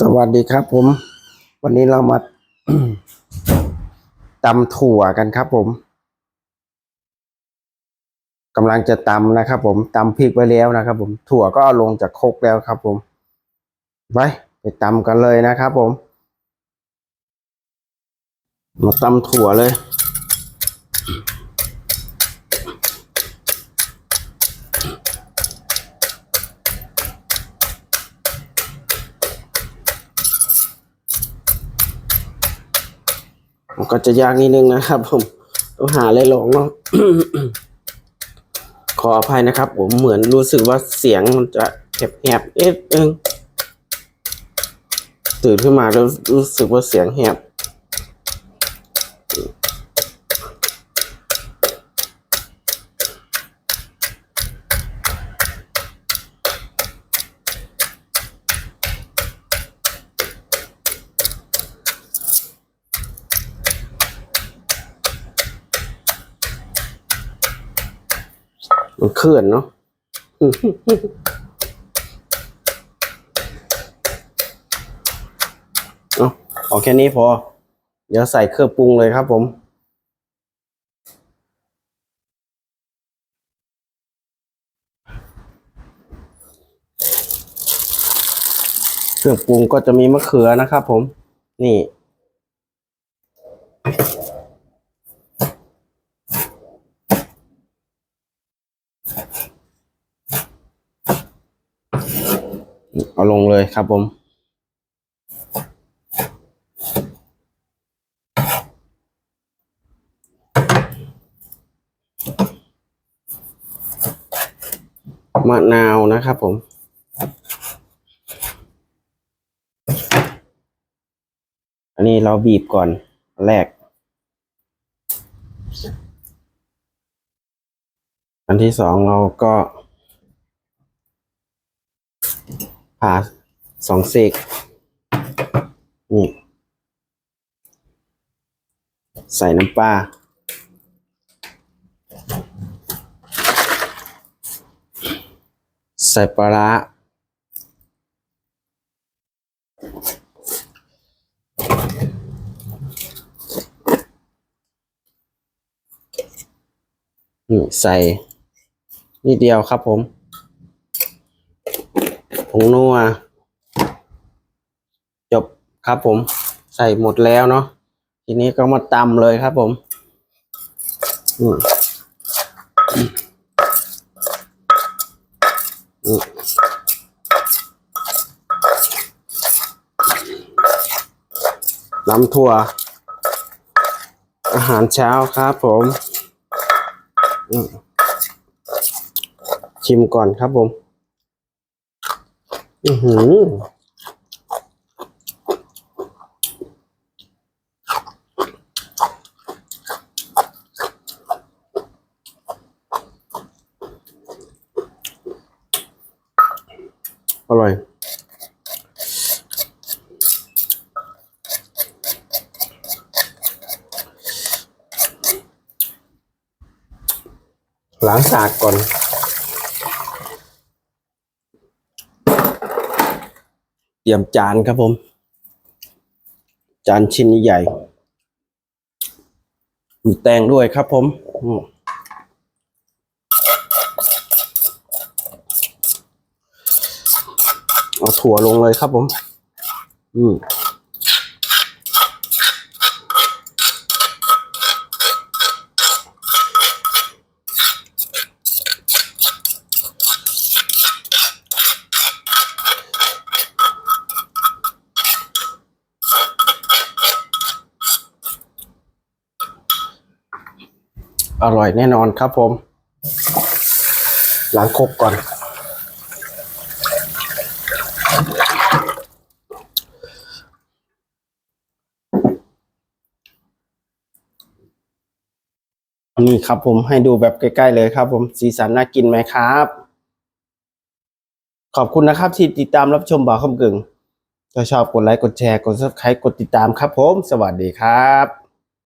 สวัสดีครับผม วันนี้เรามาตำถั่วกันครับผมกำลังจะตำนะครับผมตำพริกไว้แล้วนะครับ ผมถั่วก็เอาลงจากคกแล้วครับ ผมไปไปตำกันเลยนะครับ ผม มาตำถั่วเลย ก็จะยากนิดนึงนะครับ ผมต้องหาอะไรลองเนาะขออภัยนะครับ ผมเหมือนรู้สึกว่าเสียงมันจะแหบๆเอ๊ะเองตื่นขึ้นมาแล้วรู้สึกว่าเสียงแหบ มันเคลื่อนเนาะเอาเอาแค่นี้พอ เดี๋ยวใส่เครื่องปรุงเลยครับผม เครื่องปรุงก็จะมีมะเขือนะครับผม นี่ เอาลงเลยครับผม มะนาวนะครับผมอันนี้เราบีบก่อนแรก อันที่สองเราก็ ผ่าสองเซกนี่ใส่น้ำปลาใส่ปลาร้านี่ใส่นิดเดียวครับผม ผงนัวจบครับผมใส่หมดแล้วเนาะทีนี้ก็มาตำเลยครับผมอืมอืมอืมน้ำถั่ว อาหารเช้าครับผมมชิมก่อนครับผม อือหืออร่อย ล้างสากก่อน เตรียมจานครับผม จานชิ้นใหญ่ มีแตงด้วยครับผมเอาถั่วลงเลยครับผม อืม อร่อยแน่นอนครับผมล้างครกก่อน นี่ครับผมให้ดูแบบใกล้ๆเลยครับผมสีสันน่ากินไหมครับ ขอบคุณนะครับที่ติดตามรับชมบ่าวคำกึ่งถ้าชอบกดไลค์กดแชร์กด subscribe กดติดตามครับผม สวัสดีครับ